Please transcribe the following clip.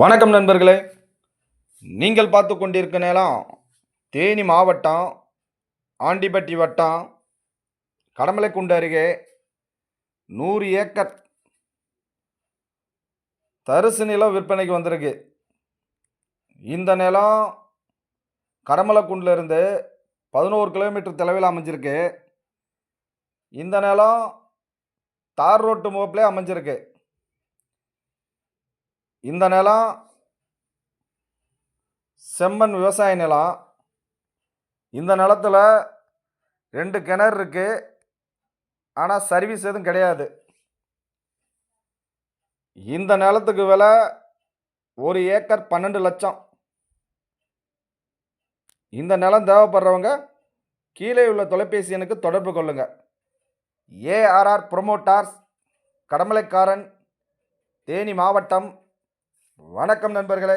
வணக்கம் நண்பர்களே. நீங்கள் பார்த்து கொண்டிருக்க நேரம் தேனி மாவட்டம் ஆண்டிப்பட்டி வட்டம் கடமலைக்குண்டு அருகே நூறு ஏக்கர் தரிசு நிலம் விற்பனைக்கு வந்திருக்கு. இந்த நிலம் கடமலைக்குண்டில் இருந்து பதினோரு கிலோமீட்டர் தொலைவில் அமைஞ்சிருக்கு. இந்த நிலம் தார் ரோட்டு முகப்பிலே அமைஞ்சிருக்கு. இந்த நிலம் செம்மண் விவசாய நிலம். இந்த நிலத்தில் ரெண்டு கிணறு இருக்குது ஆனால் சர்வீஸ் எதுவும் கிடையாது. இந்த நிலத்துக்கு விலை ஒரு ஏக்கர் பன்னெண்டு லட்சம். இந்த நிலம் தேவைப்படுறவங்க கீழே உள்ள தொலைபேசி எண்ணுக்கு தொடர்பு கொள்ளுங்க. ஏஆர்ஆர் ப்ரொமோட்டார்ஸ் கடமலைக்காரன் தேனி மாவட்டம் வணக்கம் நண்பர்களே.